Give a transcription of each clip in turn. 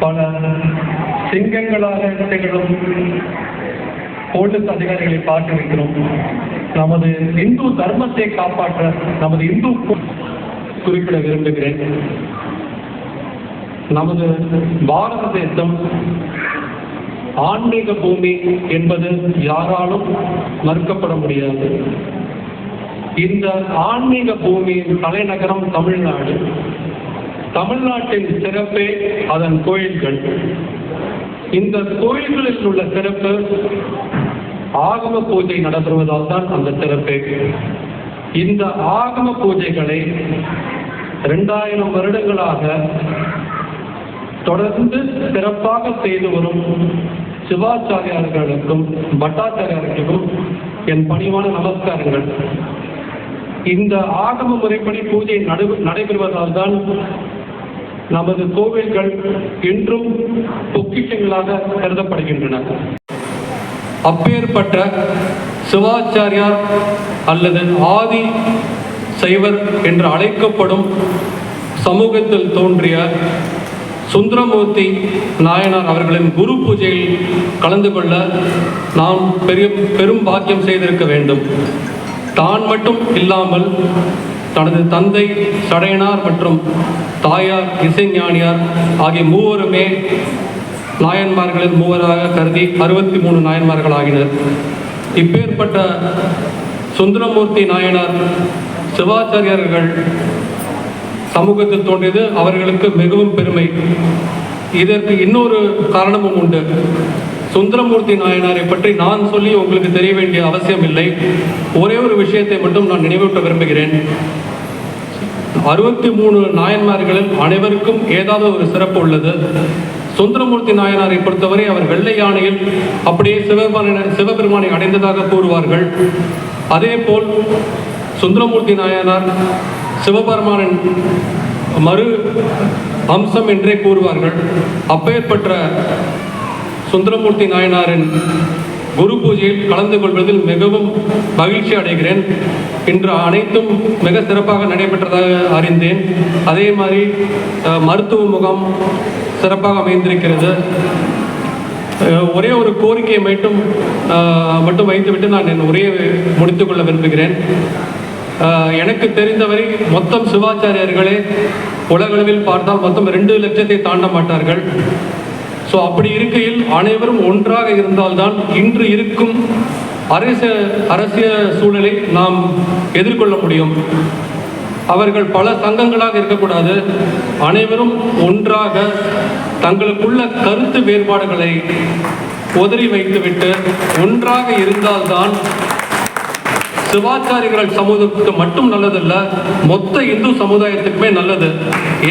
பல சிங்கங்களாக திகழும் போலீஸ் அதிகாரிகளை பார்த்திருக்கிறோம் நமது இந்து தர்மத்தை காப்பாற்ற நமது இந்து குறிப்பிட விரும்புகிறேன். நமது பாரத தேசம் ஆன்மீக பூமி என்பது யாராலும் மறுக்கப்பட முடியாது. இந்த ஆன்மீக பூமியின் தலைநகரம் தமிழ்நாடு. தமிழ்நாட்டின் சிறப்பே அதன் கோயில்கள். இந்த கோயில்களில் உள்ள சிறப்பு ஆகம பூஜை நடைபெறுவதால் தான் அந்த சிறப்பே. இந்த ஆகம பூஜைகளை இரண்டாயிரம் வருடங்களாக தொடர்ந்து சிறப்பாக செய்து வரும் சிவாச்சாரியார்களுக்கும் பட்டாச்சாரியார்களுக்கும் என் பணிவான நமஸ்காரங்கள். இந்த ஆகம முறைப்படி பூஜை நடைபெறுவதால் தான் நமது கோவில்கள் இன்றும் பொக்கிஷங்களாக கருதப்படுகின்றன. அப்பேற்பட்ட சிவாச்சாரியார் அல்லது ஆதி சைவர் என்று அழைக்கப்படும் சமூகத்தில் தோன்றிய சுந்தரமூர்த்தி நாயனார் அவர்களின் குரு பூஜையில் கலந்து கொள்ள நாம் பெரிய பெரும் பாக்கியம் செய்திருக்க வேண்டும். தான் மட்டும் இல்லாமல் தனது தந்தை சடையனார் மற்றும் தாயார் இசைஞானியார் ஆகிய மூவருமே நாயன்மார்களில் மூவராக கருதி அறுபத்தி மூணு நாயன்மார்கள் ஆகினர். இப்பேற்பட்ட சுந்தரமூர்த்தி நாயனார் சிவாச்சாரியர்கள் சமூகத்தில் தோன்றியது. அவர்களுக்கு மிகவும் பெருமை. இதற்கு இன்னொரு காரணமும் உண்டு. சுந்தரமூர்த்தி நாயனாரை பற்றி நான் சொல்லி உங்களுக்கு தெரிய வேண்டிய அவசியம் இல்லை ஒரே ஒரு விஷயத்தை மட்டும் நான் நினைவூட்ட விரும்புகிறேன். அறுபத்தி மூணு நாயன்மார்களில் அனைவருக்கும் ஏதாவது ஒரு சிறப்பு உள்ளது. சுந்தரமூர்த்தி நாயனாரை பொறுத்தவரை அவர் வெள்ளை யானையில் அப்படியே சிவபெருமான சிவபெருமானை அடைந்ததாக கூறுவார்கள். அதே போல் சுந்தரமூர்த்தி நாயனார் சிவபெருமானின் மறு அம்சம் என்றே கூறுவார்கள். அப்பேற்பட்ட சுந்தரமூர்த்தி நாயனாரின் குரு பூஜையில் கலந்து கொள்வதில் மிகவும் மகிழ்ச்சி அடைகிறேன். இன்று அனைத்தும் மிக சிறப்பாக நடைபெற்றதாக அறிந்தேன். அதே மாதிரி மருத்துவ முகாம் சிறப்பாக அமைந்திருக்கிறது. ஒரே ஒரு கோரிக்கையை மட்டும் மட்டும் வைத்துவிட்டு நான் என் உரையை முடித்துக்கொள்ள விரும்புகிறேன். எனக்கு தெரிந்தவரை மொத்தம் சிவாச்சாரியர்களே உலகளவில் பார்த்தால் மொத்தம் ரெண்டு லட்சத்தை தாண்ட மாட்டார்கள். ஸோ அப்படி இருக்கையில் அனைவரும் ஒன்றாக இருந்தால்தான் இன்று இருக்கும் அரச அரசியல் சூழலை நாம் எதிர்கொள்ள முடியும். அவர்கள் பல சங்கங்களாக இருக்கக்கூடாது. அனைவரும் ஒன்றாக தங்களுக்குள்ள கருத்து வேறுபாடுகளை உதறி வைத்துவிட்டு ஒன்றாக இருந்தால்தான் சிவாச்சாரிகள் சமூகத்துக்கு மட்டும் நல்லதல்ல மொத்த இந்து சமுதாயத்துக்குமே நல்லது.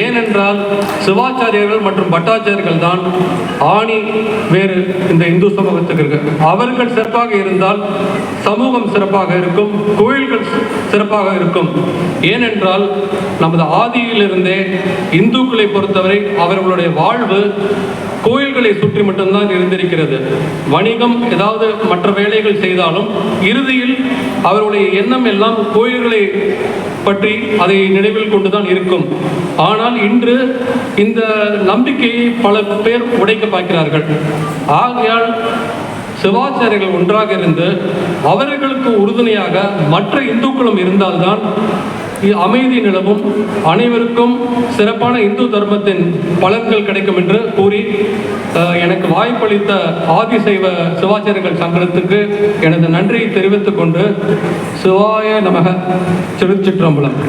ஏனென்றால் சிவாச்சாரியர்கள் மற்றும் பட்டாச்சாரியர்கள் தான் ஆணி வேறு இந்த இந்து சமூகத்துக்கு இருக்கு. அவர்கள் சிறப்பாக இருந்தால் சமூகம் சிறப்பாக இருக்கும் கோயில்கள் சிறப்பாக இருக்கும். ஏனென்றால் நமது ஆதியிலிருந்தே இந்துக்களை பொறுத்தவரை அவர்களுடைய வாழ்வு கோயில்களை சுற்றி மட்டும்தான் இருந்திருக்கிறது. வணிகம் ஏதாவது மற்ற வேலைகள் செய்தாலும் இறுதியில் அவருடைய அவருடைய எண்ணம் எல்லாம் கோயில்களை பற்றி அதை நினைவில் கொண்டுதான் இருக்கும். ஆனால் இன்று இந்த நம்பிக்கையை பல பேர் உடைக்க பார்க்கிறார்கள். ஆகையால் சிவாச்சாரியர்கள் ஒன்றாக இருந்து அவர்களுக்கு உறுதுணையாக மற்ற இந்துக்களும் இருந்தால்தான் அமைதி நிலவும். அனைவருக்கும் சிறப்பான இந்து தர்மத்தின் பலன்கள் கிடைக்கும் என்று கூறி எனக்கு வாய்ப்பளித்த ஆதிசைவ சிவாச்சாரியர்கள் சங்கடத்துக்கு எனது நன்றியை தெரிவித்துக் கொண்டு சிவாய நமக திருச்சிற்றம்பலம்.